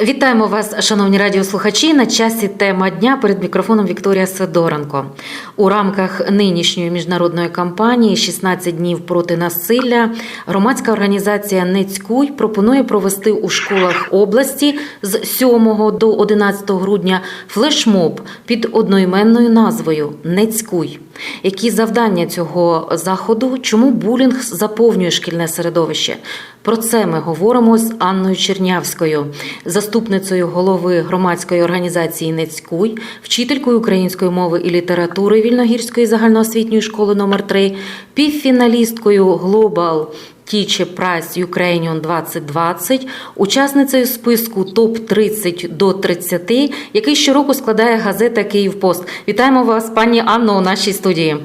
Вітаємо вас, шановні радіослухачі. На часі тема дня перед мікрофоном Вікторія Сидоренко. У рамках нинішньої міжнародної кампанії «16 днів проти насилля громадська організація Нецькуй пропонує провести у школах області з 7 до 11 грудня флешмоб під одноіменною назвою Нецькуй. Які завдання цього заходу? Чому булінг заповнює шкільне середовище? Про це ми говоримо з Анною Чернявською, заступницею голови громадської організації Нецькуй, вчителькою української мови і літератури Вільногірської загальноосвітньої школи номер 3 півфіналісткою Global Teacher Prize Ukrainian 2020, учасницею списку топ 30 до 30, який щороку складає газета Київпост. Вітаємо вас, пані Анно, у нашій студії.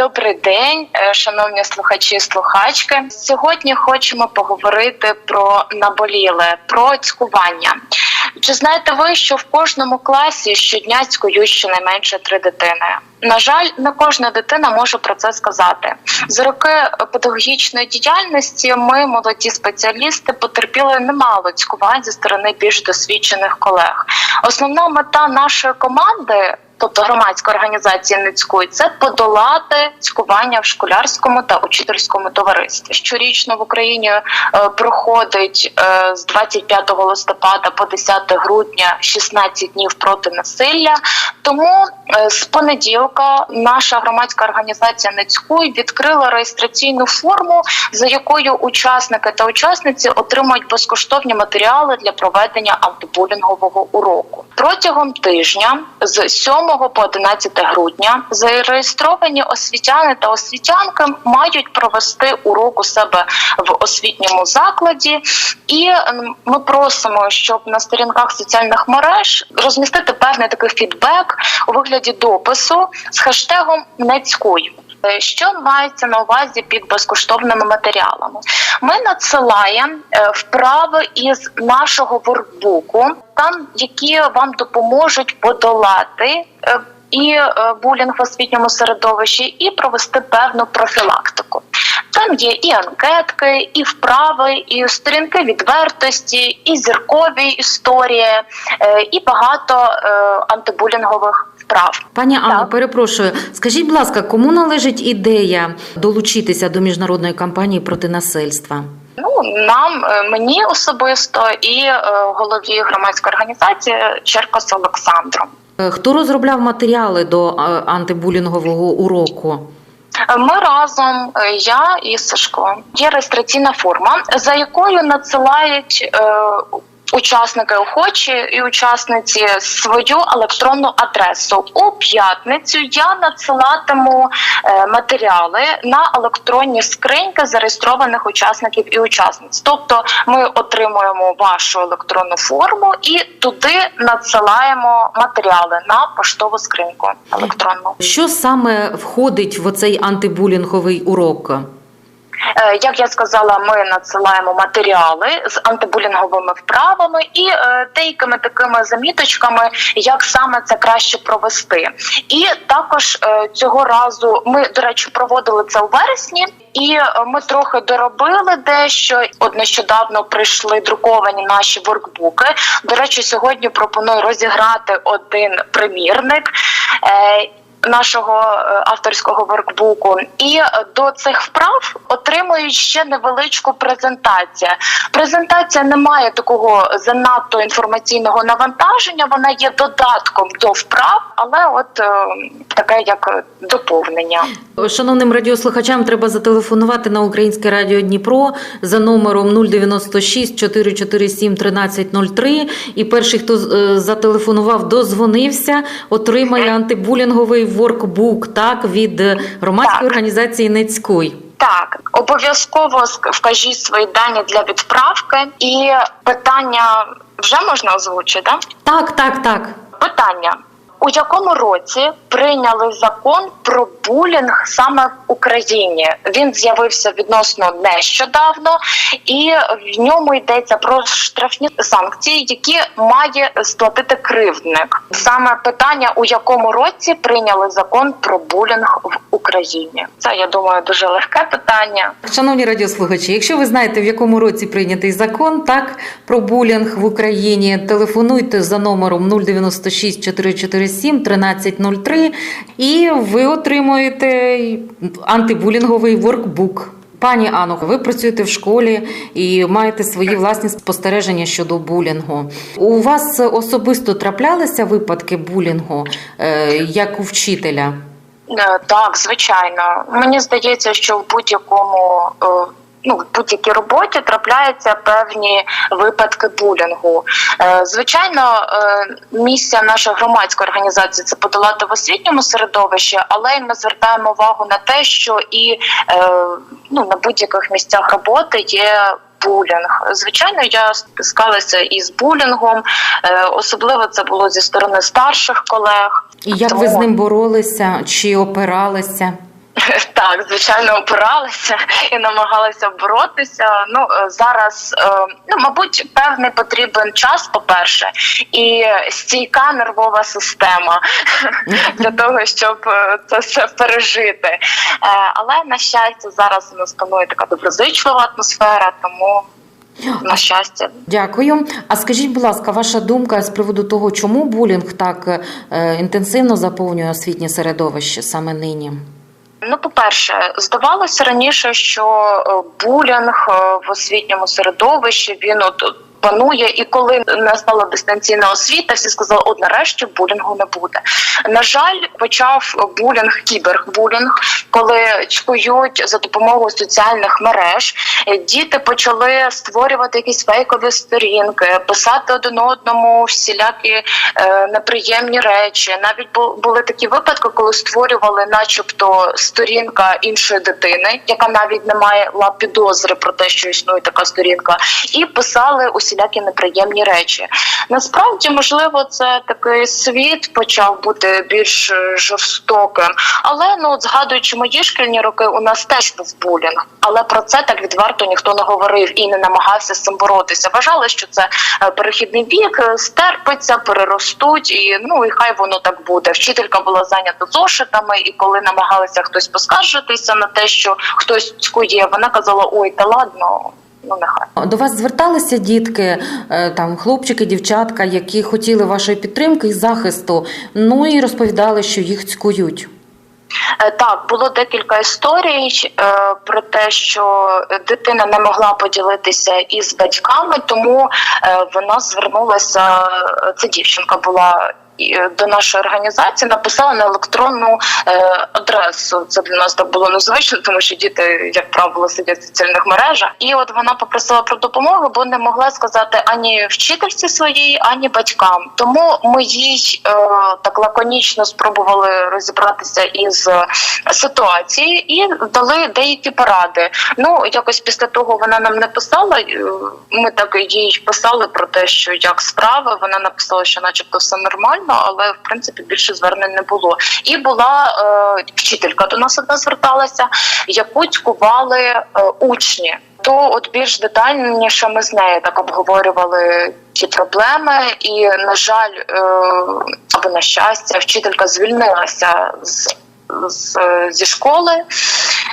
Добрий день, е, шановні слухачі і слухачки. Сьогодні хочемо поговорити про наболіле, про цькування. Чи знаєте ви, що в кожному класі щодня цькують щонайменше три дитини? На жаль, не кожна дитина може про це сказати. За роки педагогічної діяльності ми, молоді спеціалісти, потерпіли немало цькувань зі сторони більш досвідчених колег. Основна мета нашої команди тобто громадської організації Ницької, це подолати цькування в школярському та учительському товаристві. Щорічно в Україні е, проходить е, з 25 листопада по 10 грудня 16 днів проти насилля. Тому е, з понеділка наша громадська організація Ницької відкрила реєстраційну форму, за якою учасники та учасниці отримують безкоштовні матеріали для проведення антибулінгового уроку протягом тижня з 7 по 11 грудня зареєстровані освітяни та освітянки мають провести урок у себе в освітньому закладі, і ми просимо, щоб на сторінках соціальних мереж розмістити певний такий фідбек у вигляді допису з хештегом «Нецькуй». Що мається на увазі під безкоштовними матеріалами? Ми надсилаємо е, вправи із нашого воркбуку, там які вам допоможуть подолати. Е, і е, булінг в освітньому середовищі, і провести певну профілактику. Там є і анкетки, і вправи, і сторінки відвертості, і зіркові історії, і багато антибулінгових вправ. Пані Анно, перепрошую, скажіть, будь ласка, кому належить ідея долучитися до міжнародної кампанії проти насильства? Ну нам мені особисто і голові громадської організації Черкас Олександром. Хто розробляв матеріали до антибулінгового уроку? Ми разом, я і Сашко. Є реєстраційна форма, за якою надсилають учасники охочі і учасниці свою електронну адресу у п'ятницю. Я надсилатиму е, матеріали на електронні скриньки зареєстрованих учасників і учасниць. Тобто, ми отримуємо вашу електронну форму і туди надсилаємо матеріали на поштову скриньку електронну. Що саме входить в оцей антибулінговий урок? Як я сказала, ми надсилаємо матеріали з антибулінговими вправами і е, деякими такими заміточками, як саме це краще провести. І також е, цього разу ми, до речі, проводили це у вересні, і ми трохи доробили дещо. От нещодавно прийшли друковані наші воркбуки. До речі, сьогодні пропоную розіграти один примірник. Нашого авторського воркбуку і до цих вправ отримують ще невеличку презентацію. Презентація не має такого занадто інформаційного навантаження. Вона є додатком до вправ, але от е, таке як доповнення. Шановним радіослухачам треба зателефонувати на Українське радіо Дніпро за номером 096 447 1303. І перший, хто зателефонував, дозвонився, отримає антибулінговий воркбук так від громадської так. організації Нецькуй. Так, обов'язково вкажіть свої дані для відправки, і питання вже можна озвучити? Так, так, так. Питання. У якому році прийняли закон про булінг саме в Україні? Він з'явився відносно нещодавно, і в ньому йдеться про штрафні санкції, які має сплатити кривдник. Саме питання, у якому році прийняли закон про булінг в Україні? Це я думаю дуже легке питання. Шановні радіослухачі, якщо ви знаєте, в якому році прийнятий закон так про булінг в Україні, телефонуйте за номером 096 447 1303 і ви отримуєте антибулінговий воркбук. Пані Анно, ви працюєте в школі і маєте свої власні спостереження щодо булінгу. У вас особисто траплялися випадки булінгу е, як у вчителя? Е, Так, звичайно. Мені здається, що в будь-якому е, ну в будь-якій роботі трапляються певні випадки булінгу. Е, Звичайно, е, місія нашої громадської організації це подолати в освітньому середовищі, але й ми звертаємо увагу на те, що і е, ну на будь-яких місцях роботи є. Булінг, звичайно, я стискалася із булінгом, особливо це було зі сторони старших колег. І як ви з ним боролися чи опиралися? Так, звичайно, опиралися і намагалися боротися. Ну е, зараз, е, ну мабуть, певний потрібен час, по-перше, і стійка нервова система для того, щоб е, це все пережити. Але на щастя, зараз у нас панує така доброзичлива атмосфера, тому на щастя. Дякую. А скажіть, будь ласка, ваша думка з приводу того, чому булінг так інтенсивно заповнює освітнє середовище саме нині? Ну, по-перше, здавалося раніше, що е, булінг е, в освітньому середовищі він от панує, і коли настала дистанційна освіта, всі сказали, от нарешті булінгу не буде. На жаль, почав булінг, кібербулінг, коли чкують за допомогою соціальних мереж. Діти почали створювати якісь фейкові сторінки, писати один одному всілякі е, неприємні речі. Навіть бу- були такі випадки, коли створювали, начебто, сторінка іншої дитини, яка навіть не мала підозри про те, що існує така сторінка, і писали усілякі неприємні речі. Насправді, можливо, це такий світ почав бути більш е, жорстоким. Але ну, от згадуючи мої шкільні роки, у нас теж був булінг, але про це так відверто ніхто не говорив і не намагався з цим боротися. Вважали, що це е, перехідний вік, е, стерпиться, переростуть, і ну і хай воно так буде. Вчителька була зайнята зошитами, і коли намагалися хтось поскаржитися на те, що хтось цькує, вона казала: Ой, та ладно. Ну, нехай До вас зверталися дітки, е, там хлопчики, дівчатка, які хотіли вашої підтримки і захисту, ну і розповідали, що їх цькують. Е, Так, було декілька історій е, про те, що дитина не могла поділитися із батьками, тому вона звернулася. Це дівчинка була. Е, До нашої організації написала на електронну е, адресу. Це для нас так було незвично, тому що діти, як правило, сидять в соціальних мережах. І от вона попросила про допомогу, бо не могла сказати ані вчительці своїй, ані батькам. Тому ми їй е, так лаконічно спробували розібратися із ситуації і дали деякі поради. Ну якось після того вона нам не писала. е, Ми так їй писали про те, що як справи. Вона написала, що, начебто, все нормально, але в принципі більше звернень не було. І була е, вчителька до нас одна зверталася, яку цькували е, учні. То от більш детальніше ми з нею так обговорювали ті проблеми, і на жаль, е, або на щастя, вчителька звільнилася з, з зі школи,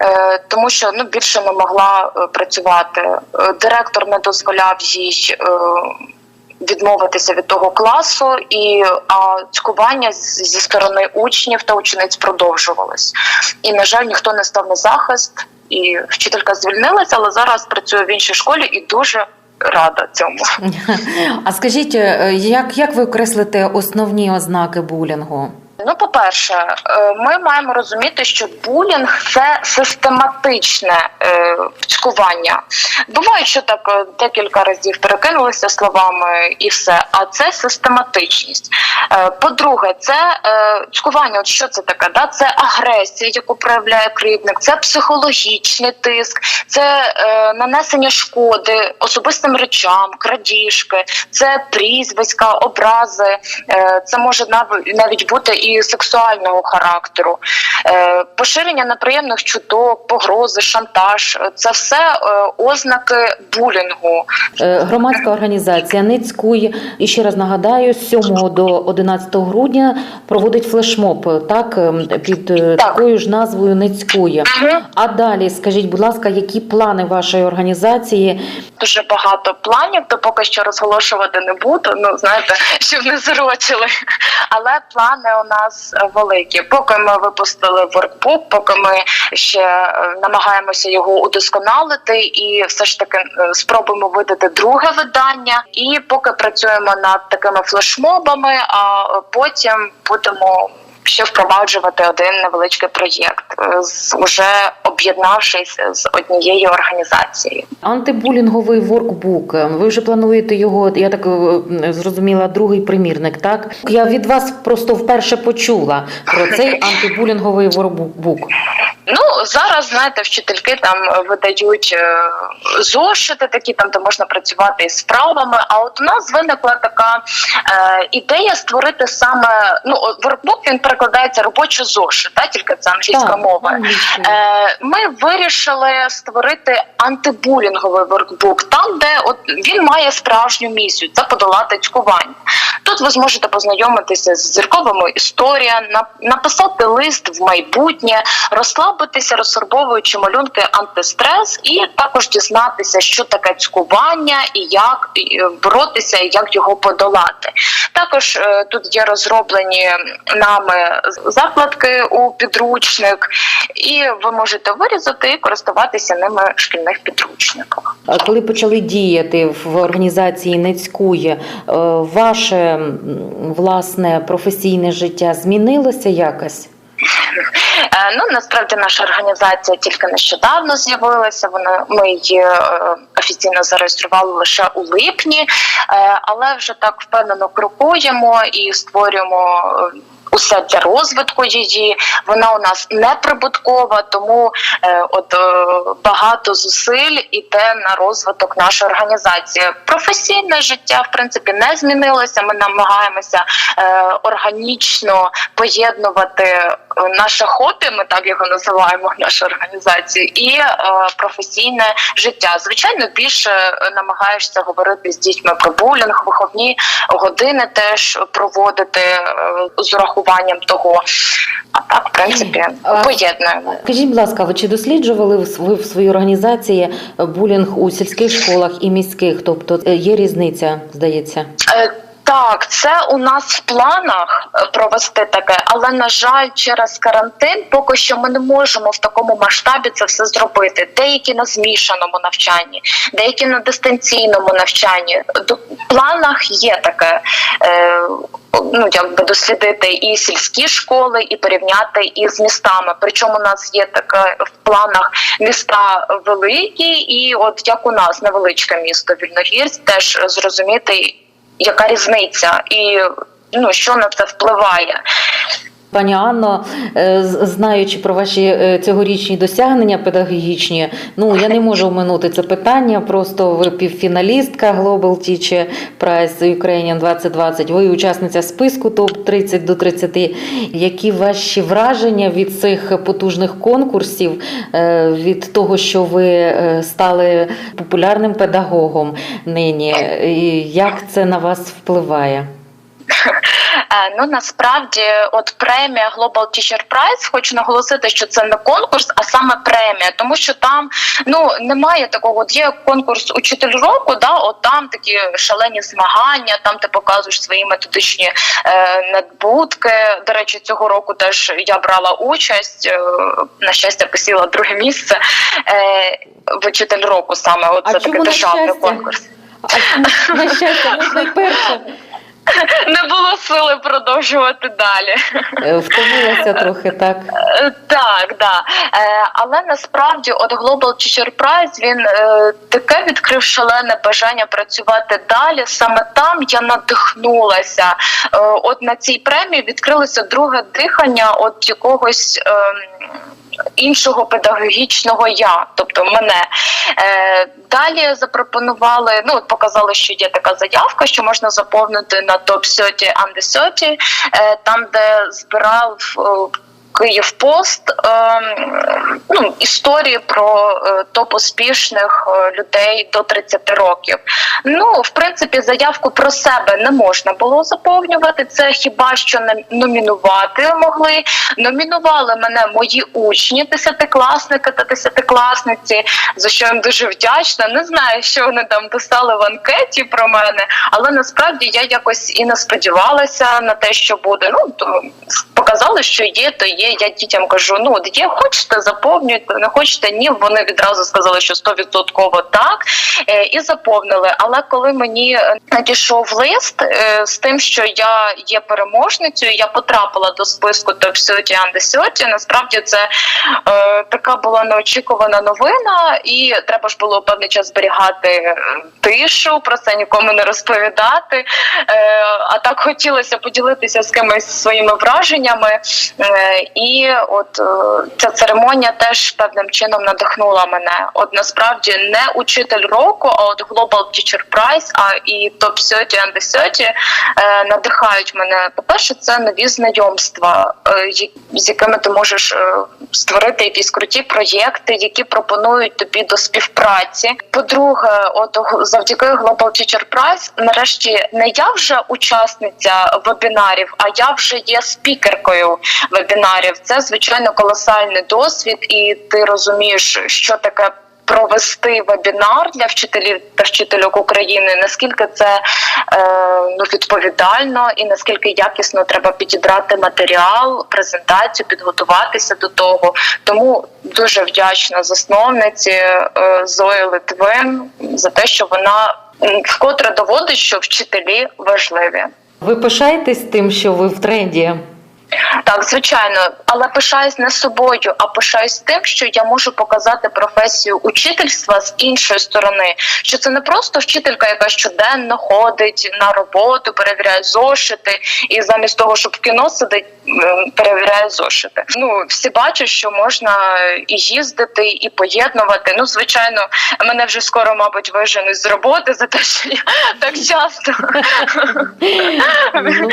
е, тому що ну більше не могла е, працювати. Е, Директор не дозволяв їй. Відмовитися від того класу, і а цькування зі сторони учнів та учениць продовжувалось. І на жаль, ніхто не став на захист, і вчителька звільнилася, але зараз працює в іншій школі і дуже рада цьому. А скажіть, е, як, як ви окреслите основні ознаки булінгу? Ну, по-перше, е, ми маємо розуміти, що булінг це систематичне е, цькування. Буває, що так е, декілька разів перекинулися словами і все, а це систематичність. По-друге, це цькування. От що це таке? Да? Це агресія, яку проявляє кривдник, це психологічний тиск, це нанесення шкоди особистим речам, крадіжки, це прізвиська, образи. Це може нав- навіть бути і сексуального характеру, е, поширення неприємних чуток, погрози, шантаж це все е, ознаки булінгу. Е, Громадська організація «Ницькуй», і ще раз нагадаю, з 7 до 11 грудня проводить флешмоб, так, ем, під Так. такою ж назвою «Ницькує». А далі, скажіть, будь ласка, які плани вашої організації? Дуже багато планів, то поки що розголошувати не буду. Ну знаєте, щоб не зрочили. Але плани у нас е, великі. Поки ми випустили воркбук, поки ми ще е, намагаємося його удосконалити, і все ж таки е, спробуємо видати друге видання. І поки працюємо над такими флешмобами, а потім будемо. Ще впроваджувати один невеличкий проєкт, е, з уже об'єднавшись з однією організацією. Антибулінговий воркбук. Ви вже плануєте його, я так е, зрозуміла, другий примірник, так? Я від вас просто вперше почула про цей антибулінговий воркбук. Ну зараз знаєте, вчительки там видають е, зошити, такі там, де можна працювати із справами. А от у нас виникла така е, ідея створити саме ну воркбук він перекладається робочий зошит, та тільки це англійська Так, мова. Е, ми вирішили створити антибулінговий воркбук, там, де от він має справжню місію це подолати цькування. Тут ви зможете познайомитися з зірковими історіями, написати лист в майбутнє, розслабитися, розсорбовуючи малюнки антистрес, і також дізнатися, що таке цькування і як е, боротися, і як його подолати. Також е, тут є розроблені нами закладки у підручник, і ви можете вирізати і користуватися ними в шкільних підручниках. А Коли почали діяти в організації Нецькує, е, ваше власне професійне життя змінилося якось? Е, Ну насправді наша організація тільки нещодавно з'явилася. Вона ми її е, офіційно зареєстрували лише у липні, е, але вже так впевнено крокуємо і створюємо. Усе для розвитку її, вона у нас не прибуткова, тому е, от е, багато зусиль іде на розвиток нашої організації. Професійне життя в принципі не змінилося. Ми намагаємося е, органічно поєднувати е, наше хобі, ми так його називаємо нашу організацію, і е, професійне життя. Звичайно, більше е, намагаєшся говорити з дітьми про булінг, виховні години теж проводити е, з урахуванням того. А так, в принципі, А- поєднуємо. Кажіть, будь ласка, ви чи досліджували ви в своїй організації булінг у сільських школах і міських? Тобто е, є різниця, здається? Е, Так, це у нас в планах е, провести таке, але на жаль, через карантин поки що ми не можемо в такому масштабі це все зробити. Деякі на змішаному навчанні, деякі на дистанційному навчанні. Д- В планах є таке. Е, Ну, якби дослідити і сільські школи, і порівняти із містами. Причому у нас є таке в планах міста великі, і от як у нас невеличке місто Вільногірськ, теж зрозуміти, яка різниця, і ну що на це впливає. Пані Анно, е, знаючи про ваші е, цьогорічні досягнення педагогічні, ну я не можу оминути це питання. Просто ви півфіналістка Global Teacher Prize Ukrainian 2020, Ви учасниця списку топ 30 до 30. Які ваші враження від цих потужних конкурсів, е, від того, що ви стали популярним педагогом нині? І Як це на вас впливає? Е, Ну насправді, от премія Global Teacher Prize, хочу наголосити, що це не конкурс, а саме премія, тому що там ну немає такого. От є конкурс учитель року, да, от там такі шалені змагання, там ти показуєш свої методичні е, надбутки. До речі, цього року теж я брала участь. Е, на щастя, посіла друге місце е, в учитель року. Саме от А це такий державний конкурс. А на щастя, перше. не було сили продовжувати далі. Е, Втомилася трохи, так. Е, Так, да. Е, але насправді от Global Teacher Prize, він таке відкрив шалене бажання працювати далі. Саме там я надихнулася. От на цій премії відкрилося друге дихання от якогось. Іншого педагогічного я, тобто мене е, далі запропонували. Ну показали, що є така заявка, що можна заповнити на топ 30 under 30, е, там, де збирав е, Київ Пост ем, ну, історії про е, топ успішних е, людей до 30 років. Ну, в принципі, заявку про себе не можна було заповнювати. Це хіба що нам- номінувати могли. Номінували мене мої учні, десятикласники та десятикласниці, за що я дуже вдячна. Не знаю, що вони там писали в анкеті про мене, але насправді я якось і не сподівалася на те, що буде. Ну то показали, що є, то є. Я дітям кажу: ну от є, хочете, заповнюйте, не хочете, ні. Вони відразу сказали, що стовідсотково так, е, і заповнили. Але коли мені е, надійшов лист е, з тим, що я є переможницею, я потрапила до списку топ 30 Under 30, насправді це е, така була неочікувана новина, і треба ж було певний час зберігати тишу, про це нікому не розповідати. Е, а так хотілося поділитися з кимось своїми враженнями. Е, і от е, ця церемонія теж певним чином надихнула мене. От насправді не учитель року, а от Global Teacher Prize, а і топ 30 and 30 е, надихають мене. По-перше, це нові знайомства, з якими ти можеш створити якісь круті проєкти, які пропонують тобі до співпраці. По-друге, от завдяки Global Teacher Prize, нарешті не я вже учасниця вебінарів, а я вже є спікеркою вебінарів. Це звичайно колосальний досвід, і ти розумієш, що таке. Провести вебінар для вчителів та вчительок України, наскільки це е, ну відповідально, і наскільки якісно треба підібрати матеріал, презентацію, підготуватися до того. Тому дуже вдячна засновниці е, Зої Литвин за те, що вона вкотре доводить, що вчителі важливі. Ви пишаєтесь тим, що ви в тренді? Так, звичайно, але пишаюсь не собою, а пишаюсь тим, що я можу показати професію учительства з іншої сторони. Що це не просто вчителька, яка щоденно ходить на роботу, перевіряє зошити, і замість того, щоб в кіно сидить, перевіряє зошити. Ну всі бачать, що можна і їздити, і поєднувати. Ну, звичайно, мене вже скоро, мабуть, виженуть з роботи за те, що я так часто Ну.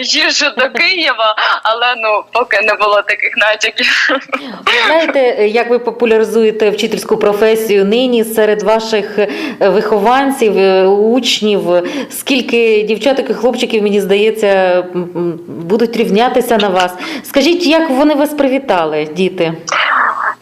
їжджу до Києва, але ну поки не було таких натяків. Знаєте, як ви популяризуєте вчительську професію нині серед ваших е, вихованців, е, учнів? Скільки дівчаток і хлопчиків, мені здається, будуть рівнятися на вас? Скажіть, як вони вас привітали, діти?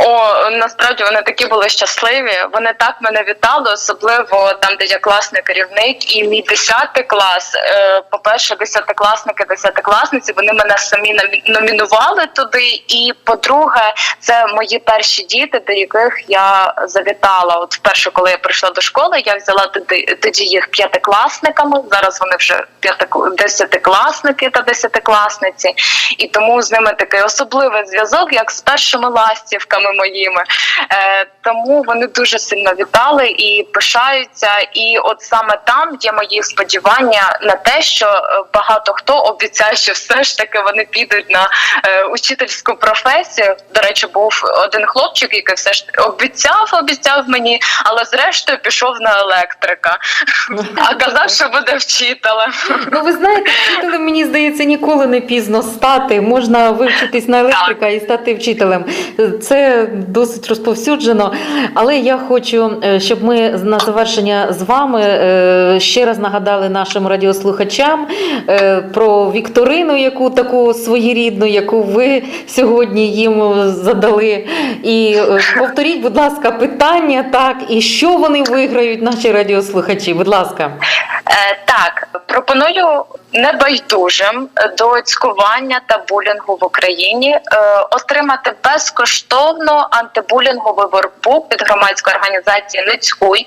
О, насправді вони такі були щасливі. Вони так мене вітали, особливо там, де я класний керівник, і мій десятий клас. Е, по-перше, десятикласники, десятикласниці, вони мене самі номінували туди. І по-друге, це мої перші діти, до яких я завітала. От вперше, коли я прийшла до школи, я взяла тоді, тоді їх п'ятикласниками. Зараз вони вже десятикласники та десятикласниці, і тому з ними такий особливий зв'язок, як з першими ластівками моїми. Е, тому вони дуже сильно вітали і пишаються. І от саме там є мої сподівання на те, що е, багато хто обіцяє, що все ж таки вони підуть на е, учительську професію. До речі, був один хлопчик, який все ж обіцяв, обіцяв мені, але зрештою пішов на електрика, а казав, що буде вчителем. Ну, ви знаєте, вчителем, мені здається, ніколи не пізно стати. Можна вивчитись на електрика і стати вчителем. Це досить розповсюджено. Але я хочу, е, щоб ми на завершення з вами е, ще раз нагадали нашим радіослухачам е, про вікторину, яку таку своєрідну, яку ви сьогодні їм задали. І повторіть, будь ласка, питання так, і що вони виграють, наші радіослухачі. Будь ласка. Так, пропоную небайдужим до цькування та булінгу в Україні отримати безкоштовно антибулінговий воркбук від громадської організації Нецькуй,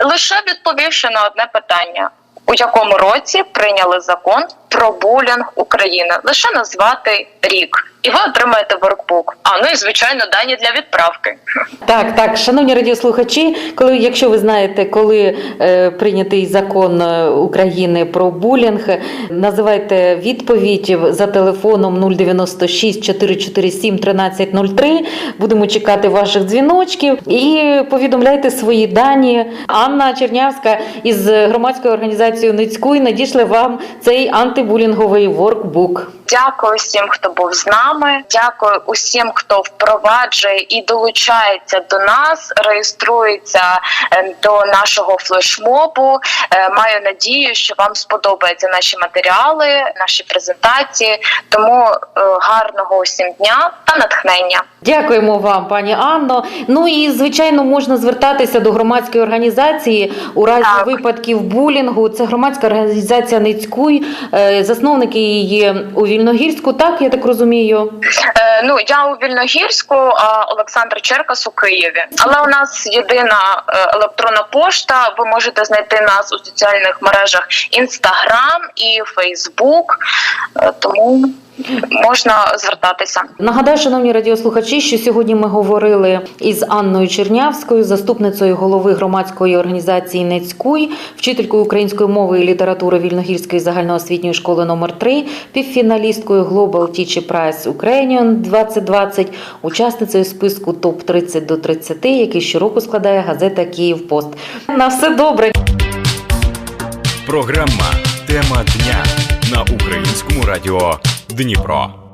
лише відповівши на одне питання. у якому році прийняли закон про булінг України. Лише назвати рік, і ви отримаєте воркбук. А ну і звичайно дані для відправки. Так, так, шановні радіослухачі, коли, якщо ви знаєте, коли е, прийнятий закон е, України про булінг, називайте відповідь за телефоном 096 447 1303. Будемо чекати ваших дзвіночків і повідомляйте свої дані. Анна Чернявська із громадської організації Ницькуй надійшли вам цей антибулінговий воркбук. Дякую всім, хто був з нами. Дякую усім, хто впроваджує і долучається до нас, реєструється е, до нашого флешмобу. Е, Маю надію, що вам сподобаються наші матеріали, наші презентації. Тому е, гарного усім дня та натхнення. Дякуємо вам, пані Анно. Ну і звичайно можна звертатися до громадської організації у разі Так. випадків булінгу. Це громадська організація Ницькуй, засновники її у Вільногірську. Так я так розумію. Е, ну я у Вільногірську, а Олександр Черкас у Києві. Але у нас єдина е, електронна пошта. Ви можете знайти нас у соціальних мережах Інстаграм і Фейсбук. Е, тому можна звертатися. Нагадаю, шановні радіослухачі, що сьогодні ми говорили із Анною Чернявською, заступницею голови громадської організації Нецькуй, вчителькою української мови і літератури Вільногірської загальноосвітньої школи номер 3 півфіналісткою Global Teacher Prize Ukrainian 2020, учасницею списку топ 30 до 30, який щороку складає газета Київ Пост. На все добре. Програма Тема дня на українському радіо Дніпро.